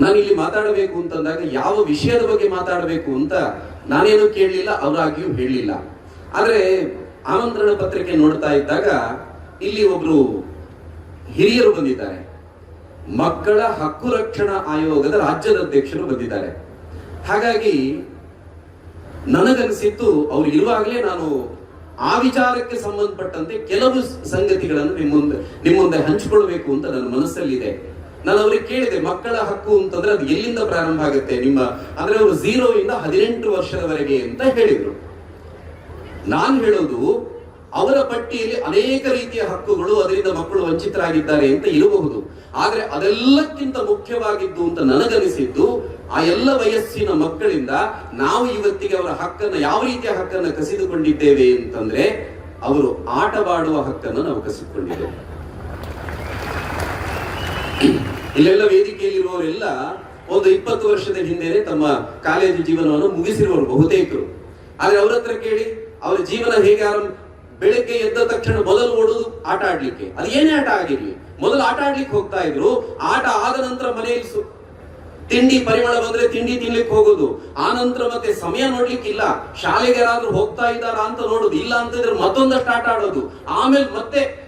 ನಾನು ಇಲ್ಲಿ ಮಾತಾಡಬೇಕು ಅಂತಂದಾಗ ಯಾವ ವಿಷಯದ ಬಗ್ಗೆ ಮಾತಾಡಬೇಕು ಅಂತ ನಾನೇನು ಕೇಳಲಿಲ್ಲ, ಅವರಾಗಿಯೂ ಹೇಳಲಿಲ್ಲ ಆದರೆ ಆಮಂತ್ರಣ ಪತ್ರಿಕೆ ನೋಡ್ತಾ ಇದ್ದಾಗ ಇಲ್ಲಿ ಒಬ್ರು ಹಿರಿಯರು ಬಂದಿದ್ದಾರೆ. ಮಕ್ಕಳ ಹಕ್ಕು ರಕ್ಷಣಾ ಆಯೋಗದ ರಾಜ್ಯದ ಅಧ್ಯಕ್ಷರು ಬಂದಿದ್ದಾರೆ. ಹಾಗಾಗಿ ನನಗನಿಸಿದ್ದು ಅವ್ರು ಇರುವಾಗಲೇ ನಾನು ಆ ವಿಚಾರಕ್ಕೆ ಸಂಬಂಧಪಟ್ಟಂತೆ ಕೆಲವು ಸಂಗತಿಗಳನ್ನು ನಿಮ್ಮ ಮುಂದೆ ನಿಮ್ಮ ಮುಂದೆ ಹಂಚಿಕೊಳ್ಬೇಕು ಅಂತ ನನ್ನ ಮನಸ್ಸಲ್ಲಿದೆ. ನಾನು ಅವ್ರಿಗೆ ಕೇಳಿದೆ, ಮಕ್ಕಳ ಹಕ್ಕು ಅಂತಂದ್ರೆ ಅದು ಎಲ್ಲಿಂದ ಪ್ರಾರಂಭ ಆಗುತ್ತೆ? ನಿಮ್ಮ, ಅಂದ್ರೆ ಅವರು ಝೀರೋ ಇಂದ ಹದಿನೆಂಟು ವರ್ಷದವರೆಗೆ ಅಂತ ಹೇಳಿದ್ರು. ನಾನು ಹೇಳೋದು, ಅವರ ಪಟ್ಟಿಯಲ್ಲಿ ಅನೇಕ ರೀತಿಯ ಹಕ್ಕುಗಳು ಅದರಿಂದ ಮಕ್ಕಳು ವಂಚಿತರಾಗಿದ್ದಾರೆ ಅಂತ ಇರಬಹುದು. ಆದ್ರೆ ಅದೆಲ್ಲಕ್ಕಿಂತ ಮುಖ್ಯವಾಗಿದ್ದು ಅಂತ ನನಗನಿಸಿದ್ದು, ಆ ಎಲ್ಲ ವಯಸ್ಸಿನ ಮಕ್ಕಳಿಂದ ನಾವು ಇವತ್ತಿಗೆ ಅವರ ಹಕ್ಕನ್ನ, ಯಾವ ರೀತಿಯ ಹಕ್ಕನ್ನ ಕಸಿದುಕೊಂಡಿದ್ದೇವೆ ಅಂತಂದ್ರೆ, ಅವರು ಆಟವಾಡುವ ಹಕ್ಕನ್ನು ನಾವು ಕಸಿದುಕೊಂಡಿದ್ದೇವೆ. ಇಲ್ಲೆಲ್ಲ ವೇದಿಕೆಯಲ್ಲಿರುವವರೆಲ್ಲ ಒಂದು ಇಪ್ಪತ್ತು ವರ್ಷದ ಹಿಂದೆನೆ ತಮ್ಮ ಕಾಲೇಜು ಜೀವನವನ್ನು ಮುಗಿಸಿರುವರು ಬಹುತೇಕರು. ಆದ್ರೆ ಅವ್ರ ಹತ್ರ ಕೇಳಿ, ಅವರ ಜೀವನ ಹೇಗೆ ಆರಂಭ, ಬೆಳಗ್ಗೆ ಎದ್ದ ತಕ್ಷಣ ಮೊದಲು ಓಡುದು ಆಟ ಆಡ್ಲಿಕ್ಕೆ. ಅದು ಏನೇ ಆಟ ಆಗಿರ್ಲಿ. ಮೊದಲು ಆಟ ಆಡ್ಲಿಕ್ಕೆ ಹೋಗ್ತಾ ಇದ್ರು, ಆಟ ಆದ ನಂತರ ಮನೆಯಲ್ಲಿ ತಿಂಡಿ ಪರಿಮಳ ಬಂದ್ರೆ ತಿಂಡಿ ತಿನ್ಲಿಕ್ಕೆ ಹೋಗೋದು. ಆ ನಂತರ ಮತ್ತೆ ಸಮಯ ನೋಡ್ಲಿಕ್ಕೆ ಇಲ್ಲ. ಶಾಲೆಗೆ ಯಾರಾದ್ರೂ ಹೋಗ್ತಾ ಇದ್ದಾರಾ ಅಂತ ನೋಡುದು. ಇಲ್ಲ ಅಂತಂದ್ರೆ ಮತ್ತೊಂದಷ್ಟು ಆಟ ಆಡೋದು. ಆಮೇಲೆ ಮತ್ತೆ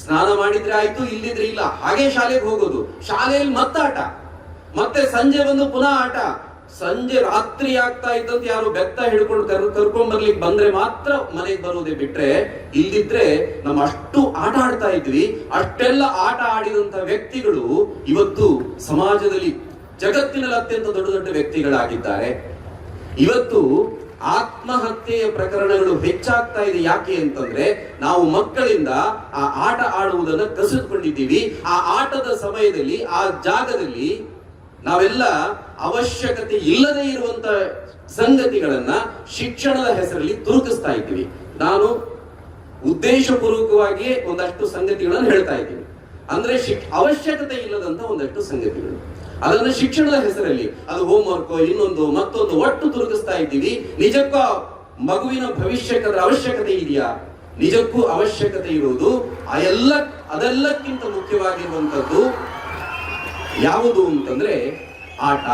ಸ್ನಾನ ಮಾಡಿದ್ರೆ ಆಯ್ತು, ಇಲ್ಲಿದ್ರೆ ಇಲ್ಲ. ಹಾಗೆ ಶಾಲೆಗೆ ಹೋಗೋದು. ಶಾಲೆಯಲ್ಲಿ ಮತ್ತೆ ಆಟ. ಮತ್ತೆ ಸಂಜೆ ಬಂದು ಪುನಃ ಆಟ. ಸಂಜೆ ರಾತ್ರಿ ಆಗ್ತಾ ಇದ್ದಂತ ಯಾರು ಬೆತ್ತ ಹಿಡ್ಕೊಂಡು ಕರ್, ಕರ್ಕೊಂಡ್ ಬರ್ಲಿಕ್ಕೆ ಬಂದ್ರೆ ಮಾತ್ರ ಮನೆಗೆ ಬರೋದೇ ಬಿಟ್ರೆ, ಇಲ್ದಿದ್ರೆ ನಮ್ಮ ಅಷ್ಟು ಆಟ ಆಡ್ತಾ ಇದ್ವಿ. ಅಷ್ಟೆಲ್ಲ ಆಟ ಆಡಿದಂತ ವ್ಯಕ್ತಿಗಳು ಇವತ್ತು ಸಮಾಜದಲ್ಲಿ ಜಗತ್ತಿನಲ್ಲಿ ಅತ್ಯಂತ ದೊಡ್ಡ ದೊಡ್ಡ ವ್ಯಕ್ತಿಗಳಾಗಿದ್ದಾರೆ. ಇವತ್ತು ಆತ್ಮಹತ್ಯೆಯ ಪ್ರಕರಣಗಳು ಹೆಚ್ಚಾಗ್ತಾ ಇದೆ ಯಾಕೆ ಅಂತಂದ್ರೆ ನಾವು ಮಕ್ಕಳಿಂದ ಆ ಆಟ ಆಡುವುದನ್ನ ಕಸಿದುಕೊಂಡಿದ್ದೀವಿ. ಆ ಆಟದ ಸಮಯದಲ್ಲಿ, ಆ ಜಾಗದಲ್ಲಿ ನಾವೆಲ್ಲ ಅವಶ್ಯಕತೆ ಇಲ್ಲದೆ ಇರುವಂತ ಸಂಗತಿಗಳನ್ನ ಶಿಕ್ಷಣದ ಹೆಸರಲ್ಲಿ ತುರುಕಿಸ್ತಾ ಇದ್ದೀವಿ. ನಾನು ಉದ್ದೇಶಪೂರ್ವಕವಾಗಿಯೇ ಒಂದಷ್ಟು ಸಂಗತಿಗಳನ್ನು ಹೇಳ್ತಾ ಇದ್ದೀನಿ. ಅಂದ್ರೆ ಅವಶ್ಯಕತೆ ಇಲ್ಲದಂತ ಒಂದಷ್ಟು ಸಂಗತಿಗಳು. ಅದನ್ನ ಶಿಕ್ಷಣದ ಹೆಸರಲ್ಲಿ, ಅದು ಹೋಮ್ ಹೋಮ್ವರ್ಕ್ ಇನ್ನೊಂದು, ಮತ್ತೊಂದು ಒಟ್ಟು ತುರುಗಿಸ್ತಾ ಇದ್ದೀವಿ. ನಿಜಕ್ಕೂ ಮಗುವಿನ ಭವಿಷ್ಯಕ್ಕೆ ಅದರ ಅವಶ್ಯಕತೆ ಇದೆಯಾ? ನಿಜಕ್ಕೂ ಅವಶ್ಯಕತೆ ಇರುವುದು ಆ ಎಲ್ಲ, ಅದೆಲ್ಲಕ್ಕಿಂತ ಮುಖ್ಯವಾಗಿರುವಂಥದ್ದು ಯಾವುದು ಅಂತಂದ್ರೆ ಆಟ.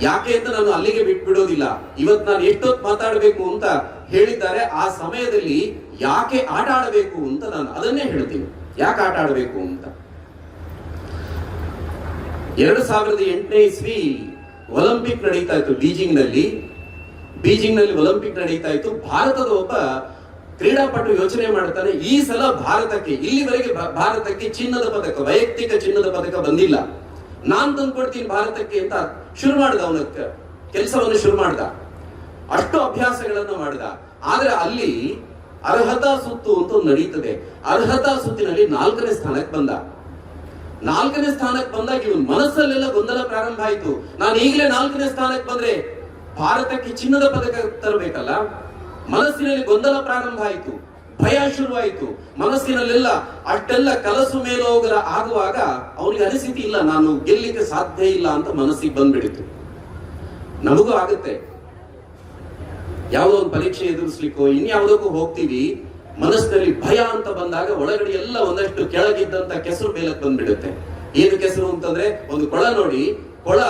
ಯಾಕೆ ಅಂತ ನಾನು ಅಲ್ಲಿಗೆ ಬಿಟ್ಬಿಡೋದಿಲ್ಲ. ಇವತ್ತು ನಾನು ಎಷ್ಟೊತ್ತು ಮಾತಾಡಬೇಕು ಅಂತ ಹೇಳಿದ್ದಾರೆ. ಆ ಸಮಯದಲ್ಲಿ ಯಾಕೆ ಆಟ ಆಡಬೇಕು ಅಂತ ನಾನು ಅದನ್ನೇ ಹೇಳ್ತೀನಿ. ಯಾಕೆ ಆಟ ಆಡಬೇಕು ಅಂತ? ಎರಡು ಸಾವಿರದ ಎಂಟನೇ ಇಸ್ವಿ ಒಲಿಂಪಿಕ್ ನಡೀತಾ ಇತ್ತು ಬೀಜಿಂಗ್ನಲ್ಲಿ ಬೀಜಿಂಗ್ ಒಲಿಂಪಿಕ್ ನಡೀತಾ ಇತ್ತು. ಭಾರತದ ಒಬ್ಬ ಕ್ರೀಡಾಪಟು ಯೋಚನೆ ಮಾಡ್ತಾನೆ, ಈ ಸಲ ಭಾರತಕ್ಕೆ, ಇಲ್ಲಿವರೆಗೆ ಭಾರತಕ್ಕೆ ಚಿನ್ನದ ಪದಕ, ವೈಯಕ್ತಿಕ ಚಿನ್ನದ ಪದಕ ಬಂದಿಲ್ಲ. ನಾನ್ ತಂದ್ಕೊಡ್ತೀನಿ ಭಾರತಕ್ಕೆ ಅಂತ ಶುರು ಮಾಡ್ದ ಅವನ ಕೆಲಸವನ್ನು ಶುರು ಮಾಡ್ದ. ಅಷ್ಟು ಅಭ್ಯಾಸಗಳನ್ನು ಮಾಡ್ದ. ಆದ್ರೆ ಅಲ್ಲಿ ಅರ್ಹತಾ ಸುತ್ತು ಅಂತ ನಡೀತದೆ. ಅರ್ಹತಾ ಸುತ್ತಿನಲ್ಲಿ ನಾಲ್ಕನೇ ಸ್ಥಾನಕ್ಕೆ ಬಂದ. ನಾಲ್ಕನೇ ಸ್ಥಾನಕ್ಕೆ ಬಂದಾಗ ಇವನ್ ಮನಸ್ಸಲ್ಲೆಲ್ಲ ಗೊಂದಲ ಪ್ರಾರಂಭ ಆಯಿತು. ನಾನು ಈಗಲೇ ನಾಲ್ಕನೇ ಸ್ಥಾನಕ್ಕೆ ಬಂದ್ರೆ ಭಾರತಕ್ಕೆ ಚಿನ್ನದ ಪದಕ ತರಬೇಕಲ್ಲ? ಮನಸ್ಸಿನಲ್ಲಿ ಗೊಂದಲ ಪ್ರಾರಂಭ ಆಯಿತು. ಭಯ ಶುರುವಾಯಿತು. ಮನಸ್ಸಿನಲ್ಲೆಲ್ಲ ಅಷ್ಟೆಲ್ಲ ಕಲಸು ಮೇಲೋಗರ ಆಗುವಾಗ ಅವನಿಗೆ ಅನಿಸಿತಿ ಇಲ್ಲ, ನಾನು ಗೆಲ್ಲಿಕ್ಕೆ ಸಾಧ್ಯ ಇಲ್ಲ ಅಂತ ಮನಸ್ಸಿಗೆ ಬಂದ್ಬಿಡಿತು. ನಮಗೂ ಆಗುತ್ತೆ. ಯಾವುದೋ ಒಂದು ಪರೀಕ್ಷೆ ಎದುರಿಸ್ಲಿಕ್ಕೋ, ಇನ್ಯಾವುದಕ್ಕೂ ಹೋಗ್ತೀವಿ. ಮನಸ್ಸಿನಲ್ಲಿ ಭಯ ಅಂತ ಬಂದಾಗ ಒಳಗಡೆ ಎಲ್ಲ ಒಂದಷ್ಟು ಕೆಳಗಿದ್ದಂತ ಕೆಸರು ಮೇಲಕ್ಕೆ ಬಂದ್ಬಿಡುತ್ತೆ. ಏನು ಕೆಸರು ಅಂತಂದ್ರೆ ಒಂದು ಕೊಳ ನೋಡಿ, ಕೊಳ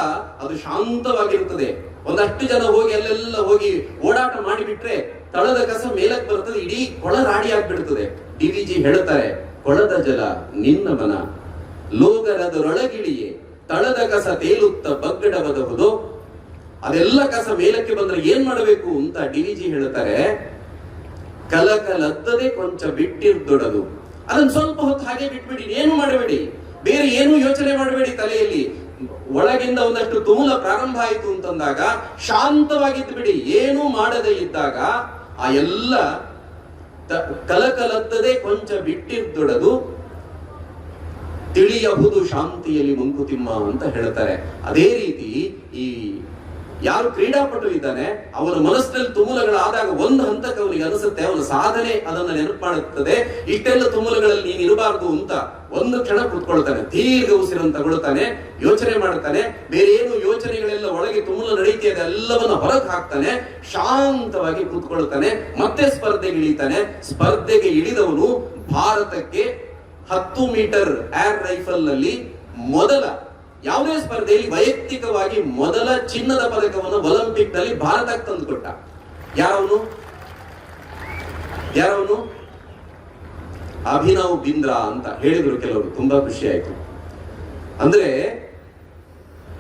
ಅದು ಶಾಂತವಾಗಿರುತ್ತದೆ. ಒಂದಷ್ಟು ಜನ ಹೋಗಿ ಅಲ್ಲೆಲ್ಲ ಹೋಗಿ ಓಡಾಟ ಮಾಡಿಬಿಟ್ರೆ ತಳದ ಕಸ ಮೇಲಕ್ಕೆ ಬರ್ತದೆ, ಇಡೀ ಕೊಳ ರಾಡಿ ಆಗ್ಬಿಡ್ತದೆ. ಡಿ ವಿ ಜಿ ಹೇಳ್ತಾರೆ, ಕೊಳದ ಜಲ ನಿನ್ನ ಮನ, ಲೋಗರದರೊಳಗಿಳಿಯೇ, ತಳದ ಕಸ ತೇಲುತ್ತ ಬಗ್ಗಡಬಬಹುದು ಅದೆಲ್ಲ ಕಸ ಮೇಲಕ್ಕೆ ಬಂದ್ರೆ ಏನ್ ಮಾಡಬೇಕು? ಅಂತ ಡಿ ವಿ ಜಿ ಹೇಳ್ತಾರೆ ಕಲಕಲದ್ದದೆ ಕೊಂಚ ಬಿಟ್ಟಿರ್ದೊಡದು. ಅದನ್ನು ಸ್ವಲ್ಪ ಹೊತ್ತು ಹಾಗೆ ಬಿಟ್ಬಿಡಿ ಏನು ಮಾಡಬೇಡಿ. ಬೇರೆ ಏನು ಯೋಚನೆ ಮಾಡಬೇಡಿ ತಲೆಯಲ್ಲಿ. ಒಳಗಿಂದ ಒಂದಷ್ಟು ತುಮುಲ ಪ್ರಾರಂಭ ಆಯಿತು ಅಂತಂದಾಗ ಶಾಂತವಾಗಿದ್ದು ಬಿಡಿ, ಏನೂ ಮಾಡದೇ ಇದ್ದಾಗ ಆ ಎಲ್ಲ ಕಲಕಲತ್ತದೆ ಕಲಕಲದ್ದದೆ ಕೊಂಚ ಬಿಟ್ಟಿದ್ದೊಡದು ತಿಳಿಯಬಹುದು ಶಾಂತಿಯಲ್ಲಿ ಮಂಕುತಿಮ್ಮ ಅಂತ ಹೇಳ್ತಾರೆ. ಅದೇ ರೀತಿ ಈ ಯಾರು ಕ್ರೀಡಾಪಟು ಇದ್ದಾನೆ, ಅವನ ಮನಸ್ಸಿನಲ್ಲಿ ತುಮುಲಗಳು ಆದಾಗ ಒಂದು ಹಂತಕ್ಕೆ ಅವನಿಗೆ ಅನಿಸುತ್ತೆ, ಅವನ ಸಾಧನೆ ಅದನ್ನ ನೆನಪು ಮಾಡುತ್ತದೆ ಇಷ್ಟೆಲ್ಲ ತುಮುಲಗಳಲ್ಲಿ ನೀನು ಇರಬಾರದು ಅಂತ ಒಂದು ಕ್ಷಣ ಕೂತ್ಕೊಳ್ತಾನೆ, ದೀರ್ಘ ಉಸಿರನ್ನು ತಗೊಳ್ತಾನೆ ಯೋಚನೆ ಮಾಡ್ತಾನೆ, ಬೇರೆ ಏನು ಯೋಚನೆಗಳೆಲ್ಲ ಒಳಗೆ ತುಮುಲ ನಡೀತಿದೆ ಅದೆಲ್ಲವನ್ನು ಹೊರಗೆ ಹಾಕ್ತಾನೆ, ಶಾಂತವಾಗಿ ಕೂತ್ಕೊಳ್ತಾನೆ, ಮತ್ತೆ ಸ್ಪರ್ಧೆಗೆ ಇಳಿತಾನೆ. ಸ್ಪರ್ಧೆಗೆ ಇಳಿದವನು ಭಾರತಕ್ಕೆ ಹತ್ತು ಮೀಟರ್ ಏರ್ ರೈಫಲ್ನಲ್ಲಿ ಮೊದಲ ಯಾವುದೇ ಸ್ಪರ್ಧೆಯಲ್ಲಿ ವೈಯಕ್ತಿಕವಾಗಿ ಮೊದಲ ಚಿನ್ನದ ಪದಕವನ್ನು ಒಲಿಂಪಿಕ್ನಲ್ಲಿ ಭಾರತಕ್ಕೆ ತಂದುಕೊಟ್ಟ. ಯಾರವನು? ಯಾರವನು? ಅಭಿನವ್ ಬಿಂದ್ರಾ ಅಂತ ಹೇಳಿದ್ರು ಕೆಲವರು. ತುಂಬಾ ಖುಷಿ ಆಯ್ತು. ಅಂದ್ರೆ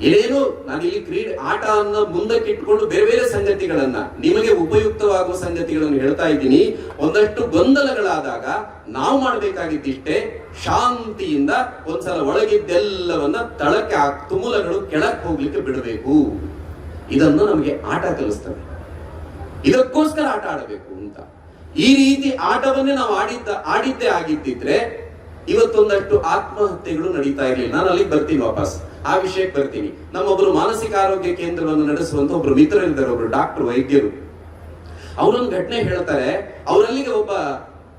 ಏನೇನು ನಾನಿಲ್ಲಿ ಕ್ರೀಡೆ, ಆಟ ಅನ್ನ ಮುಂದಕ್ಕೆ ಇಟ್ಕೊಂಡು ಬೇರೆ ಬೇರೆ ಸಂಗತಿಗಳನ್ನ, ನಿಮಗೆ ಉಪಯುಕ್ತವಾಗುವ ಸಂಗತಿಗಳನ್ನು ಹೇಳ್ತಾ ಇದ್ದೀನಿ. ಒಂದಷ್ಟು ಗೊಂದಲಗಳಾದಾಗ ನಾವು ಮಾಡಬೇಕಾಗಿದ್ದಿಷ್ಟೇ, ಶಾಂತಿಯಿಂದ ಒಂದ್ಸಲ ಒಳಗಿದ್ದೆಲ್ಲವನ್ನ ತಳಕ್ಕೆ ತುಮುಲಗಳು ಕೆಳಕ್ಕೆ ಹೋಗ್ಲಿಕ್ಕೆ ಬಿಡಬೇಕು. ಇದನ್ನು ನಮಗೆ ಆಟ ಕಲಿಸ್ತವೆ ಇದಕ್ಕೋಸ್ಕರ ಆಟ ಆಡಬೇಕು ಅಂತ. ಈ ರೀತಿ ಆಟವನ್ನೇ ನಾವು ಆಡಿದ್ದ, ಆಡಿದ್ದೇ ಆಗಿದ್ದಿದ್ರೆ ಇವತ್ತೊಂದಷ್ಟು ಆತ್ಮಹತ್ಯೆಗಳು ನಡೀತಾ ಇರಲಿಲ್ಲ. ನಾನು ಅಲ್ಲಿಗೆ ಬರ್ತೀನಿ ವಾಪಸ್. ಆ ವಿಷಯಕ್ಕೆ ಬರ್ತೀನಿ. ನಮ್ಮೊಬ್ರು ಮಾನಸಿಕ ಆರೋಗ್ಯ ಕೇಂದ್ರವನ್ನು ನಡೆಸುವಂತ ಒಬ್ರು ಮಿತ್ರರಿದ್ದಾರೆ, ಒಬ್ರು ಡಾಕ್ಟರ್ ವೈದ್ಯರು. ಅವರೊಂದು ಘಟನೆ ಹೇಳ್ತಾರೆ, ಅವರಲ್ಲಿಗೆ ಒಬ್ಬ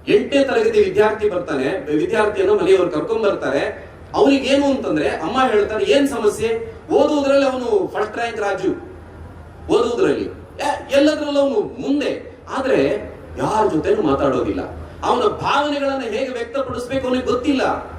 ಎಂಟನೇ ತರಗತಿ ವಿದ್ಯಾರ್ಥಿ ಬರ್ತಾನೆ, ವಿದ್ಯಾರ್ಥಿಯನ್ನು ಮನೆಯವರು ಕರ್ಕೊಂಡ್ ಬರ್ತಾರೆ. ಅವ್ರಿಗೆ ಏನು ಅಂತಂದ್ರೆ, ಅಮ್ಮ ಹೇಳ್ತಾರೆ, ಏನ್ ಸಮಸ್ಯೆ? ಓದುವುದರಲ್ಲಿ ಅವನು ಫಸ್ಟ್ ರ್ಯಾಂಕ್ ರಾಜು. ಓದುವುದರಲ್ಲಿ. ಎಲ್ಲದರಲ್ಲೂ ಅವನು ಮುಂದೆ. ಆದ್ರೆ ಯಾರ ಜೊತೆನೂ ಮಾತಾಡೋದಿಲ್ಲ. ಅವನ ಭಾವನೆಗಳನ್ನ ಹೇಗೆ ವ್ಯಕ್ತಪಡಿಸ್ಬೇಕು ಅವನಿಗೆ ಗೊತ್ತಿಲ್ಲ.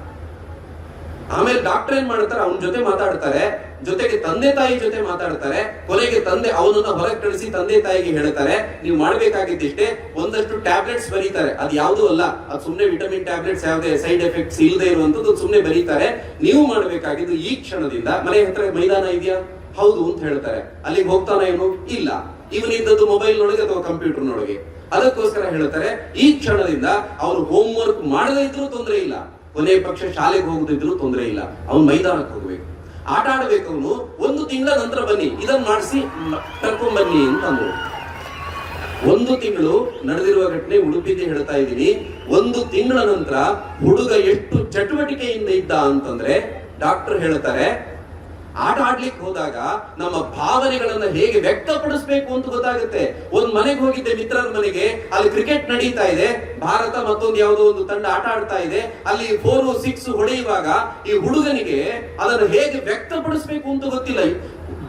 ಆಮೇಲೆ ಡಾಕ್ಟರ್ ಏನ್ ಮಾಡ್ತಾರೆ? ಅವನ ಜೊತೆ ಮಾತಾಡ್ತಾರೆ. ಜೊತೆಗೆ ತಂದೆ ತಾಯಿ ಜೊತೆ ಮಾತಾಡ್ತಾರೆ. ಕೊನೆಗೆ ತಂದೆ ಅವನನ್ನ ಹೊರಗೆ ಕಳಿಸಿ ತಂದೆ ತಾಯಿಗೆ ಹೇಳ್ತಾರೆ. ನೀವು ಮಾಡ್ಬೇಕಾಗಿದ್ದಿಷ್ಟೇ ಒಂದಷ್ಟು ಟ್ಯಾಬ್ಲೆಟ್ಸ್ ಬರೀತಾರೆ. ಅದು ಯಾವುದು ಅಲ್ಲ. ಅದು ಸುಮ್ಮನೆ ವಿಟಮಿನ್ ಟ್ಯಾಬ್ಲೆಟ್ಸ್ ಯಾವುದೇ ಸೈಡ್ ಎಫೆಕ್ಟ್ಸ್ ಇಲ್ಲದೆ ಇರುವಂತದ್ದು ಸುಮ್ಮನೆ ಬರೀತಾರೆ. ನೀವು ಮಾಡಬೇಕಾಗಿದ್ದು ಈ ಕ್ಷಣದಿಂದ ಮನೆ ಹತ್ರ ಮೈದಾನ ಇದೆಯಾ? ಹೌದು ಅಂತ ಹೇಳ್ತಾರೆ. ಅಲ್ಲಿಗೆ ಹೋಗ್ತಾನ ಏನು ಇಲ್ಲ. ಇವನಿದ್ದದ್ದು ಮೊಬೈಲ್ ನೊಳಗೆ ಅಥವಾ ಕಂಪ್ಯೂಟರ್ ನೊಳಗೆ? ಅದಕ್ಕೋಸ್ಕರ ಹೇಳ್ತಾರೆ, ಈ ಕ್ಷಣದಿಂದ ಅವರು ಹೋಮ್ ವರ್ಕ್ ಮಾಡದೇ ಇದ್ರೂ ತೊಂದರೆ ಇಲ್ಲ. ಕೊನೆ ಪಕ್ಷ ಶಾಲೆಗೆ ಹೋಗದಿದ್ರು ತೊಂದರೆ ಇಲ್ಲ. ಅವನು ಮೈದಾನಕ್ಕೆ ಹೋಗ್ಬೇಕು. ಆಟ ಆಡ್ಬೇಕು ಅವನು. ಒಂದು ತಿಂಗಳ ನಂತರ ಬನ್ನಿ. ಇದನ್ನ ಮಾಡಿಸಿ ಕರ್ಕೊಂಡ್ ಬನ್ನಿ ಅಂತ ಅಂದ್ರು. ಒಂದು ತಿಂಗಳು ನಡೆದಿರುವ ಘಟನೆ ಉಡುಪಿಗೆ ಹೇಳ್ತಾ ಇದ್ದೀನಿ. ಒಂದು ತಿಂಗಳ ನಂತರ ಹುಡುಗ ಎಷ್ಟು ಚಟುವಟಿಕೆಯಿಂದ ಇದ್ದ ಅಂತಂದ್ರೆ ಡಾಕ್ಟರ್ ಹೇಳ್ತಾರೆ ಆಟ ಆಡ್ಲಿಕ್ಕೆ ಹೋದಾಗ ನಮ್ಮ ಭಾವನೆಗಳನ್ನ ಹೇಗೆ ವ್ಯಕ್ತಪಡಿಸ್ಬೇಕು ಅಂತ ಗೊತ್ತಾಗುತ್ತೆ. ಒಂದ್ ಮನೆಗೆ ಹೋಗಿದ್ದೆ ಮಿತ್ರರ ಮನೆಗೆ, ಅಲ್ಲಿ ಕ್ರಿಕೆಟ್ ನಡೀತಾ ಇದೆ. ಭಾರತ ಮತ್ತೊಂದು ಯಾವುದೋ ಒಂದು ತಂಡ ಆಟ ಆಡ್ತಾ ಇದೆ. ಅಲ್ಲಿ ಫೋರ್ ಸಿಕ್ಸ್ ಹೊಡೆಯುವಾಗ ಈ ಹುಡುಗನಿಗೆ ಅದನ್ನು ಹೇಗೆ ವ್ಯಕ್ತಪಡಿಸ್ಬೇಕು ಅಂತ ಗೊತ್ತಿಲ್ಲ.